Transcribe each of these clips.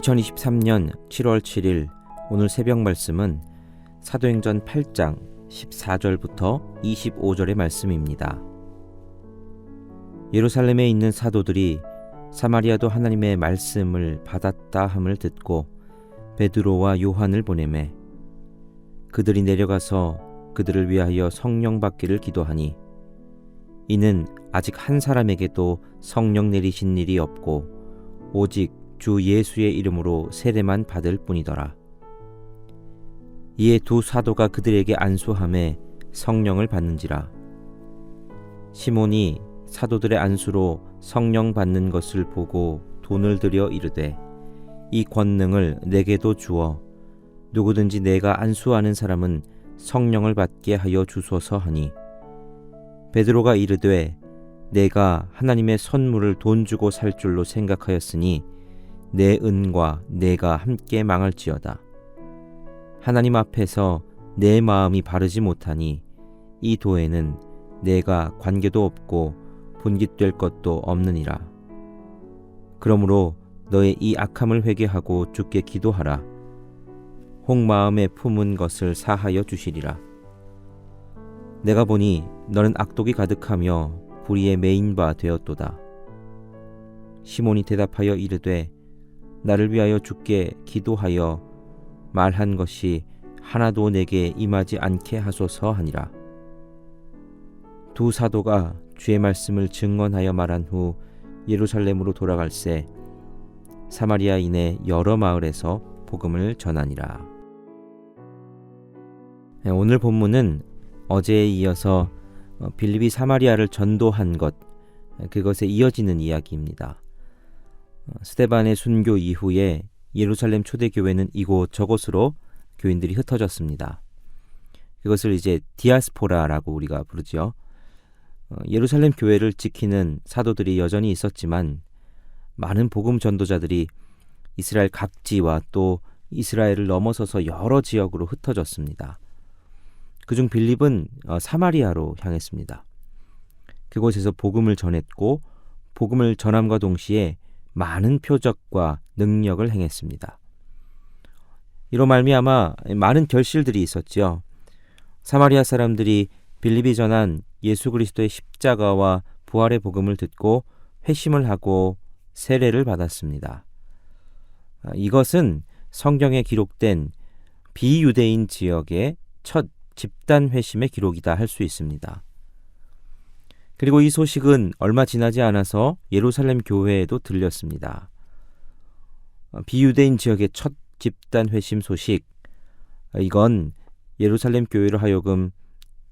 2023년 7월 7일 오늘 새벽 말씀은 사도행전 8장 14절부터 25절의 말씀입니다. 예루살렘에 있는 사도들이 사마리아도 하나님의 말씀을 받았다 함을 듣고 베드로와 요한을 보내매 그들이 내려가서 그들을 위하여 성령 받기를 기도하니 이는 아직 한 사람에게도 성령 내리신 일이 없고 오직 주 예수의 이름으로 세례만 받을 뿐이더라. 이에 두 사도가 그들에게 안수함에 성령을 받는지라. 시몬이 사도들의 안수로 성령 받는 것을 보고 돈을 들여 이르되 이 권능을 내게도 주어 누구든지 내가 안수하는 사람은 성령을 받게 하여 주소서 하니 베드로가 이르되 내가 하나님의 선물을 돈 주고 살 줄로 생각하였으니 내 은과 내가 함께 망할지어다. 하나님 앞에서 내 마음이 바르지 못하니 이 도에는 내가 관계도 없고 분깃될 것도 없느니라. 그러므로 너의 이 악함을 회개하고 주께 기도하라. 홍마음에 품은 것을 사하여 주시리라. 내가 보니 너는 악독이 가득하며 불의에 메인 바 되었도다. 시몬이 대답하여 이르되 나를 위하여 주께 기도하여 말한 것이 하나도 내게 임하지 않게 하소서 하니라. 두 사도가 주의 말씀을 증언하여 말한 후 예루살렘으로 돌아갈새 사마리아인의 여러 마을에서 복음을 전하니라. 네, 오늘 본문은 어제에 이어서 어, 빌립이 사마리아를 전도한 것 그것에 이어지는 이야기입니다. 어, 스테반의 순교 이후에 예루살렘 초대교회는 이곳 저곳으로 교인들이 흩어졌습니다. 그것을 이제 디아스포라라고 우리가 부르죠. 어, 예루살렘 교회를 지키는 사도들이 여전히 있었지만 많은 복음 전도자들이 이스라엘 각지와 또 이스라엘을 넘어서서 여러 지역으로 흩어졌습니다. 그중 빌립은 어, 사마리아로 향했습니다. 그곳에서 복음을 전했고 복음을 전함과 동시에 많은 표적과 능력을 행했습니다. 이로 말미암아 많은 결실들이 있었죠. 사마리아 사람들이 빌립이 전한 예수 그리스도의 십자가와 부활의 복음을 듣고 회심을 하고 세례를 받았습니다. 아, 이것은 성경에 기록된 비유대인 지역의 첫 집단 회심의 기록이다 할 수 있습니다. 그리고 이 소식은 얼마 지나지 않아서 예루살렘 교회에도 들렸습니다. 어, 비유대인 지역의 첫 집단 회심 소식. 이건 예루살렘 교회로 하여금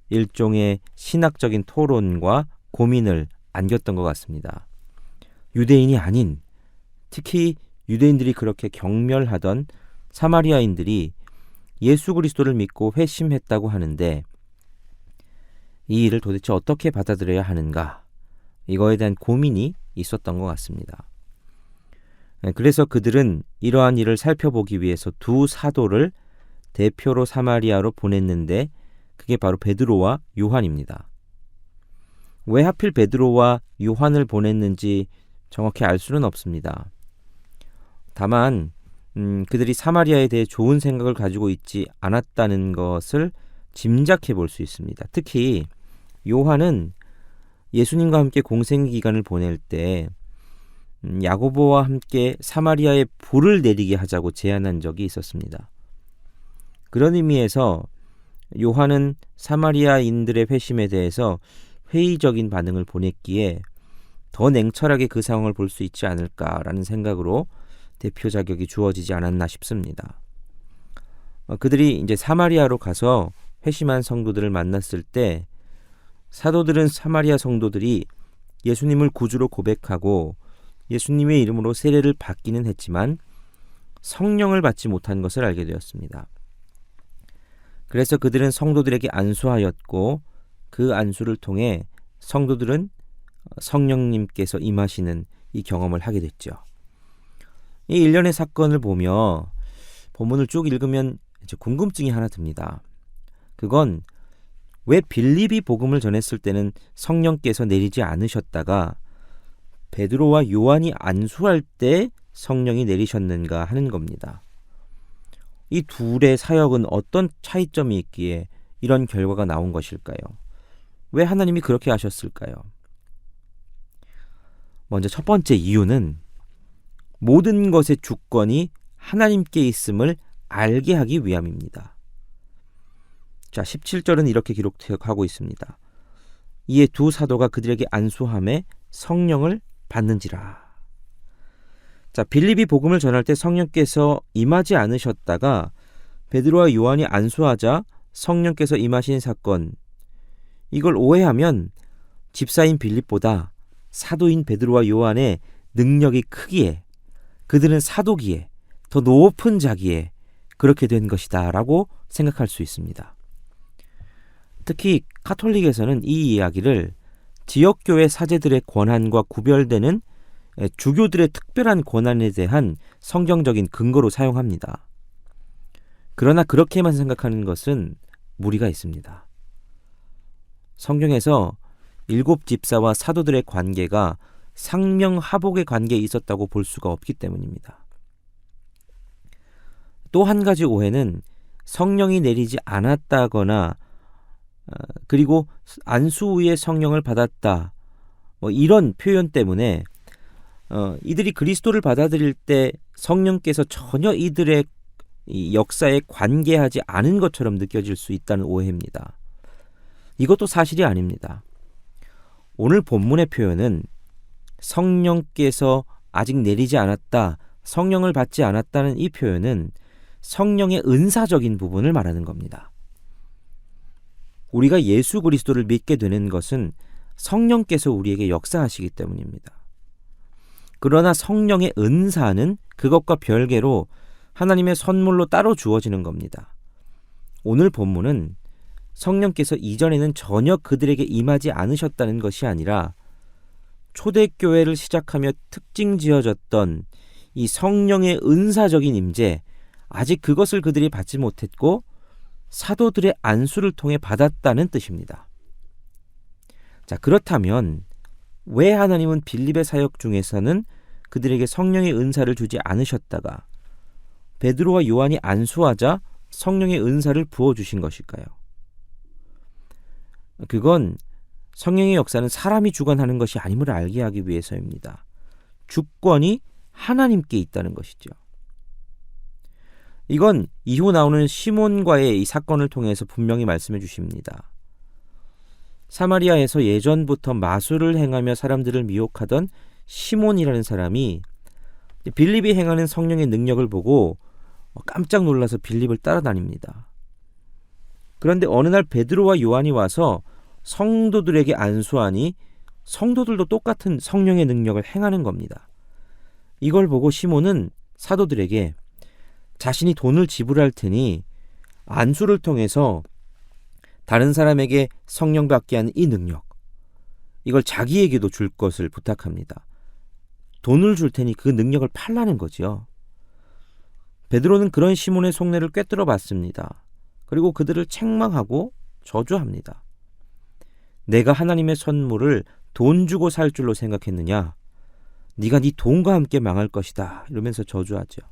일종의 신학적인 토론과 고민을 안겼던 것 같습니다. 유대인이 아닌 특히 유대인들이 그렇게 경멸하던 사마리아인들이 예수 그리스도를 믿고 회심했다고 하는데 이 일을 도대체 어떻게 받아들여야 하는가 이거에 대한 고민이 있었던 것 같습니다. 네, 그래서 그들은 이러한 일을 살펴보기 위해서 두 사도를 대표로 사마리아로 보냈는데 그게 바로 베드로와 요한입니다. 왜 하필 베드로와 요한을 보냈는지 정확히 알 수는 없습니다. 다만 음, 그들이 사마리아에 대해 좋은 생각을 가지고 있지 않았다는 것을 짐작해 볼 수 있습니다. 특히 요한은 예수님과 함께 공생 기간을 보낼 때 음, 야고보와 함께 사마리아에 불을 내리게 하자고 제안한 적이 있었습니다. 그런 의미에서 요한은 사마리아인들의 회심에 대해서 회의적인 반응을 보냈기에 더 냉철하게 그 상황을 볼 수 있지 않을까라는 생각으로 대표 자격이 주어지지 않았나 싶습니다. 어, 그들이 이제 사마리아로 가서 회심한 성도들을 만났을 때 사도들은 사마리아 성도들이 예수님을 구주로 고백하고 예수님의 이름으로 세례를 받기는 했지만 성령을 받지 못한 것을 알게 되었습니다. 그래서 그들은 성도들에게 안수하였고 그 안수를 통해 성도들은 성령님께서 임하시는 이 경험을 하게 됐죠. 이 일련의 사건을 보며 본문을 쭉 읽으면 궁금증이 하나 듭니다. 그건 왜 빌립이 복음을 전했을 때는 성령께서 내리지 않으셨다가 베드로와 요한이 안수할 때 성령이 내리셨는가 하는 겁니다. 이 둘의 사역은 어떤 차이점이 있기에 이런 결과가 나온 것일까요? 왜 하나님이 그렇게 하셨을까요? 먼저 첫 번째 이유는 모든 것의 주권이 하나님께 있음을 알게 하기 위함입니다. 자, 17절은 이렇게 기록하고 있습니다. 이에 두 사도가 그들에게 안수함에 성령을 받는지라. 자, 빌립이 복음을 전할 때 성령께서 임하지 않으셨다가 베드로와 요한이 안수하자 성령께서 임하신 사건 이걸 오해하면 집사인 빌립보다 사도인 베드로와 요한의 능력이 크기에 그들은 사도기에 더 높은 자기에 그렇게 된 것이다라고 생각할 수 있습니다. 특히 카톨릭에서는 이 이야기를 지역교회 사제들의 권한과 구별되는 주교들의 특별한 권한에 대한 성경적인 근거로 사용합니다. 그러나 그렇게만 생각하는 것은 무리가 있습니다. 성경에서 일곱 집사와 사도들의 관계가 상명하복의 관계에 있었다고 볼 수가 없기 때문입니다. 또 한 가지 오해는 성령이 내리지 않았다거나 어, 그리고 안수 후에 성령을 받았다 뭐 이런 표현 때문에 어, 이들이 그리스도를 받아들일 때 성령께서 전혀 이들의 이 역사에 관계하지 않은 것처럼 느껴질 수 있다는 오해입니다. 이것도 사실이 아닙니다. 오늘 본문의 표현은 성령께서 아직 내리지 않았다, 성령을 받지 않았다는 이 표현은 성령의 은사적인 부분을 말하는 겁니다. 우리가 예수 그리스도를 믿게 되는 것은 성령께서 우리에게 역사하시기 때문입니다. 그러나 성령의 은사는 그것과 별개로 하나님의 선물로 따로 주어지는 겁니다. 오늘 본문은 성령께서 이전에는 전혀 그들에게 임하지 않으셨다는 것이 아니라 초대교회를 시작하며 특징 지어졌던 이 성령의 은사적인 임재, 아직 그것을 그들이 받지 못했고 사도들의 안수를 통해 받았다는 뜻입니다. 자, 그렇다면 왜 하나님은 빌립의 사역 중에서는 그들에게 성령의 은사를 주지 않으셨다가 베드로와 요한이 안수하자 성령의 은사를 부어 주신 것일까요? 그건 성령의 역사는 사람이 주관하는 것이 아님을 알게 하기 위해서입니다. 주권이 하나님께 있다는 것이죠. 이건 이후 나오는 시몬과의 이 사건을 통해서 분명히 말씀해 주십니다. 사마리아에서 예전부터 마술을 행하며 사람들을 미혹하던 시몬이라는 사람이 빌립이 행하는 성령의 능력을 보고 깜짝 놀라서 빌립을 따라다닙니다. 그런데 어느 날 베드로와 요한이 와서 성도들에게 안수하니 성도들도 똑같은 성령의 능력을 행하는 겁니다. 이걸 보고 시몬은 사도들에게 자신이 돈을 지불할 테니 안수를 통해서 다른 사람에게 성령 받게 하는 이 능력, 이걸 자기에게도 줄 것을 부탁합니다. 돈을 줄 테니 그 능력을 팔라는 거지요. 베드로는 그런 시몬의 속내를 꿰뚫어 봤습니다. 그리고 그들을 책망하고 저주합니다. 내가 하나님의 선물을 돈 주고 살 줄로 생각했느냐? 네가 네 돈과 함께 망할 것이다. 이러면서 저주하죠.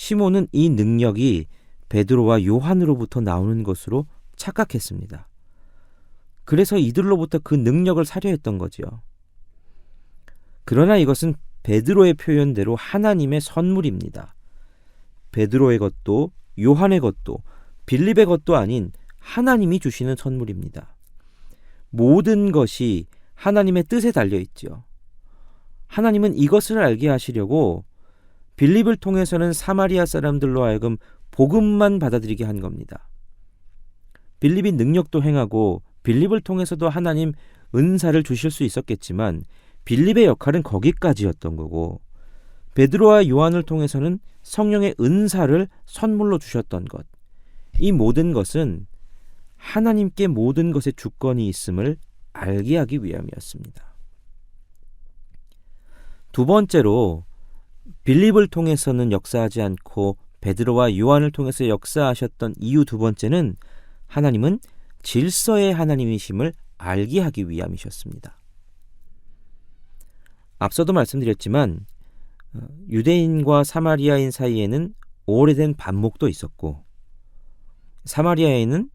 시몬은 이 능력이 베드로와 요한으로부터 나오는 것으로 착각했습니다. 그래서 이들로부터 그 능력을 사려 했던 거지요. 그러나 이것은 베드로의 표현대로 하나님의 선물입니다. 베드로의 것도 요한의 것도 빌립의 것도 아닌 하나님이 주시는 선물입니다. 모든 것이 하나님의 뜻에 달려 있지요. 하나님은 이것을 알게 하시려고 빌립을 통해서는 사마리아 사람들로 하여금 복음만 받아들이게 한 겁니다. 빌립이 능력도 행하고 빌립을 통해서도 하나님 은사를 주실 수 있었겠지만 빌립의 역할은 거기까지였던 거고 베드로와 요한을 통해서는 성령의 은사를 선물로 주셨던 것. 이 모든 것은 하나님께 모든 것의 주권이 있음을 알게 하기 위함이었습니다. 두 번째로 빌립을 통해서는 역사하지 않고 베드로와 요한을 통해서 역사하셨던 이유 두 번째는 하나님은 질서의 하나님이심을 알게 하기 위함이셨습니다. 앞서도 말씀드렸지만 어, 유대인과 사마리아인 사이에는 오래된 반목도 있었고 사마리아에는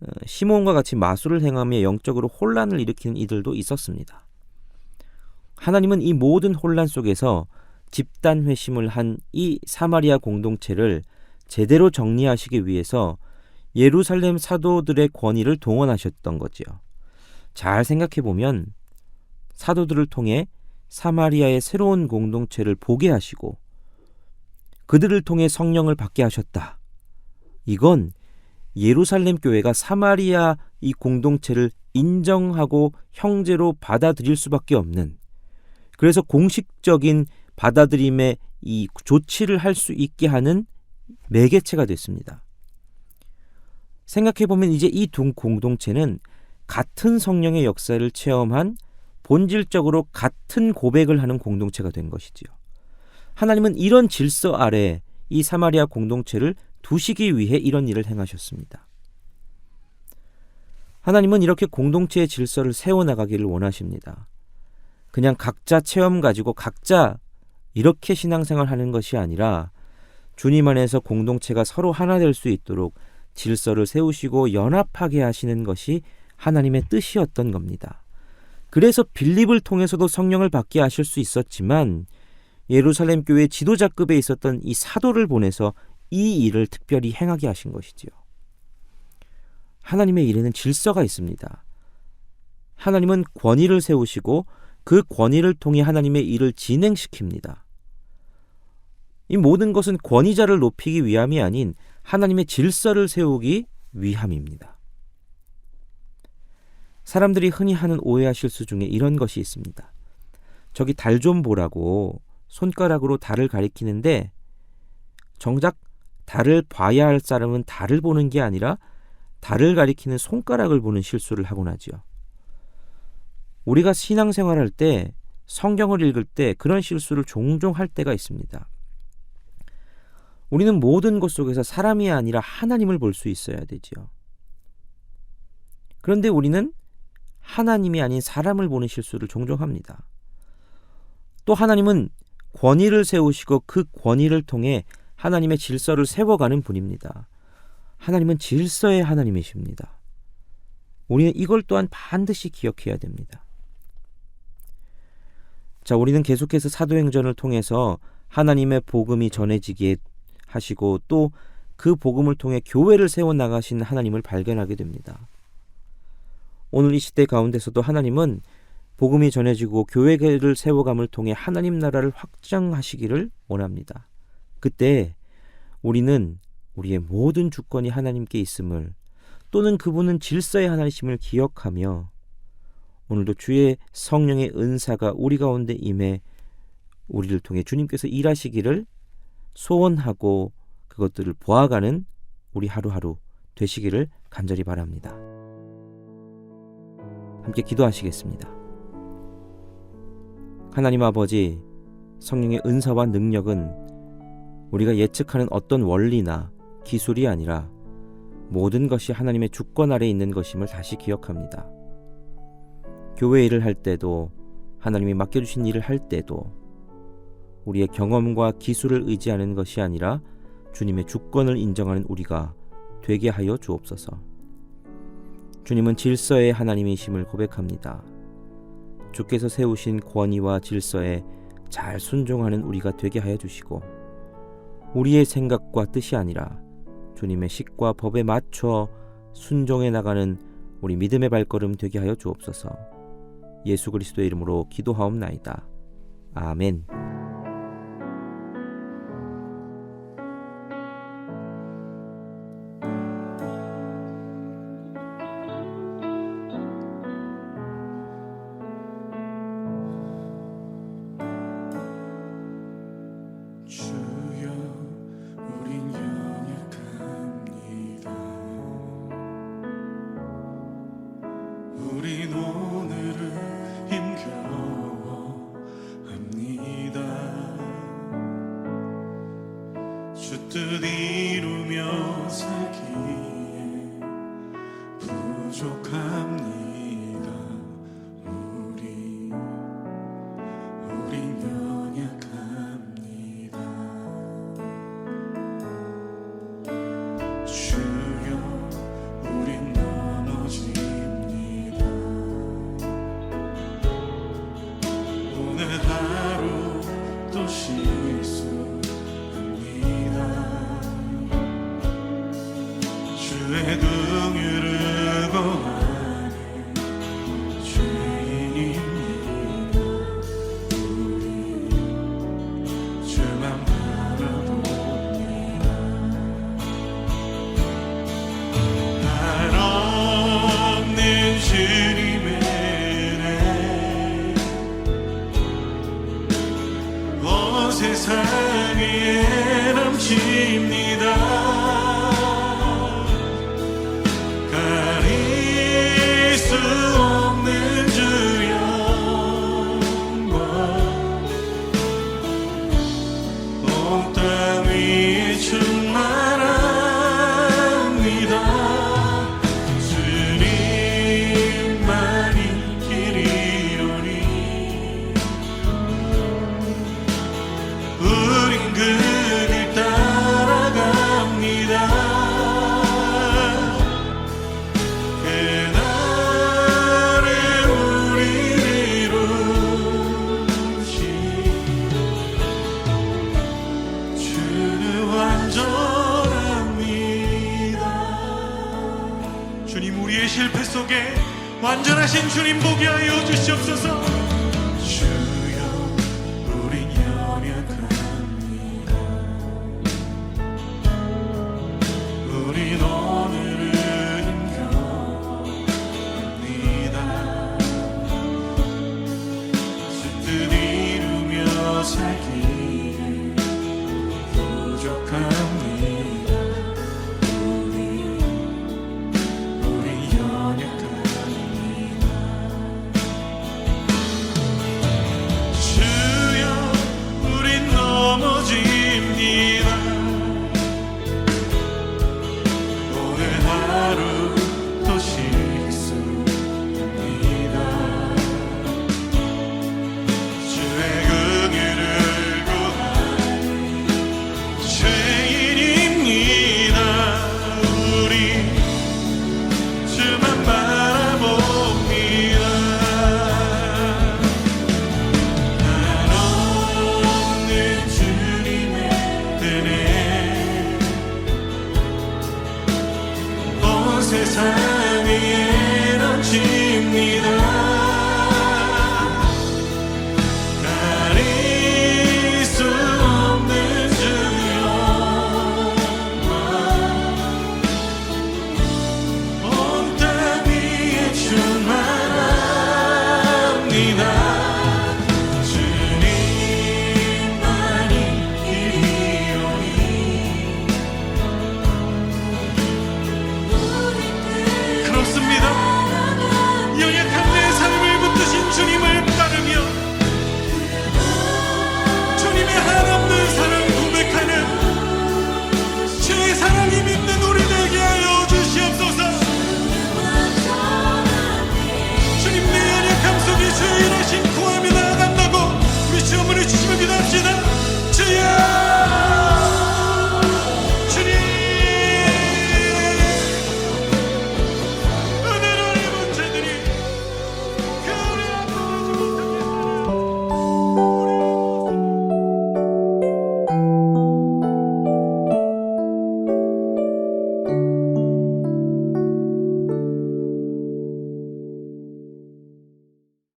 어, 시몬과 같이 마술을 행하며 영적으로 혼란을 일으키는 이들도 있었습니다. 하나님은 이 모든 혼란 속에서 집단 회심을 한 이 사마리아 공동체를 제대로 정리하시기 위해서 예루살렘 사도들의 권위를 동원하셨던 거지요. 잘 생각해 보면 사도들을 통해 사마리아의 새로운 공동체를 보게 하시고 그들을 통해 성령을 받게 하셨다. 이건 예루살렘 교회가 사마리아 이 공동체를 인정하고 형제로 받아들일 수밖에 없는 그래서 공식적인 받아들임의 이 조치를 할 수 있게 하는 매개체가 됐습니다. 생각해 보면 이제 이 두 공동체는 같은 성령의 역사를 체험한 본질적으로 같은 고백을 하는 공동체가 된 것이지요. 하나님은 이런 질서 아래 이 사마리아 공동체를 두시기 위해 이런 일을 행하셨습니다. 하나님은 이렇게 공동체의 질서를 세워나가기를 원하십니다. 그냥 각자 체험 가지고 각자 이렇게 신앙생활 하는 것이 아니라 주님 안에서 공동체가 서로 하나 될 수 있도록 질서를 세우시고 연합하게 하시는 것이 하나님의 뜻이었던 겁니다. 그래서 빌립을 통해서도 성령을 받게 하실 수 있었지만 예루살렘 교회 지도자급에 있었던 이 사도를 보내서 이 일을 특별히 행하게 하신 것이지요. 하나님의 일에는 질서가 있습니다. 하나님은 권위를 세우시고 그 권위를 통해 하나님의 일을 진행시킵니다. 이 모든 것은 권위자를 높이기 위함이 아닌 하나님의 질서를 세우기 위함입니다. 사람들이 흔히 하는 오해와 실수 중에 이런 것이 있습니다. 저기 달 좀 보라고 손가락으로 달을 가리키는데 정작 달을 봐야 할 사람은 달을 보는 게 아니라 달을 가리키는 손가락을 보는 실수를 하곤 하지요. 우리가 신앙생활할 때 성경을 읽을 때 그런 실수를 종종 할 때가 있습니다. 우리는 모든 것 속에서 사람이 아니라 하나님을 볼 수 있어야 되지요. 그런데 우리는 하나님이 아닌 사람을 보는 실수를 종종 합니다. 또 하나님은 권위를 세우시고 그 권위를 통해 하나님의 질서를 세워가는 분입니다. 하나님은 질서의 하나님이십니다. 우리는 이걸 또한 반드시 기억해야 됩니다. 자, 우리는 계속해서 사도행전을 통해서 하나님의 복음이 전해지기에 하시고 또 그 복음을 통해 교회를 세워 나가신 하나님을 발견하게 됩니다. 오늘 이 시대 가운데서도 하나님은 복음이 전해지고 교회를 세워감을 통해 하나님 나라를 확장하시기를 원합니다. 그때 우리는 우리의 모든 주권이 하나님께 있음을 또는 그분은 질서의 하나님심을 기억하며 오늘도 주의 성령의 은사가 우리 가운데 임해 우리를 통해 주님께서 일하시기를 소원하고 그것들을 보아가는 우리 하루하루 되시기를 간절히 바랍니다. 함께 기도하시겠습니다. 하나님 아버지, 성령의 은사와 능력은 우리가 예측하는 어떤 원리나 기술이 아니라 모든 것이 하나님의 주권 아래 있는 것임을 다시 기억합니다. 교회 일을 할 때도 하나님이 맡겨주신 일을 할 때도 우리의 경험과 기술을 의지하는 것이 아니라 주님의 주권을 인정하는 우리가 되게 하여 주옵소서. 주님은 질서의 하나님이심을 고백합니다. 주께서 세우신 권위와 질서에 잘 순종하는 우리가 되게 하여 주시고 우리의 생각과 뜻이 아니라 주님의 식과 법에 맞춰 순종해 나가는 우리 믿음의 발걸음 되게 하여 주옵소서. 예수 그리스도의 이름으로 기도하옵나이다. 아멘. 부족합니다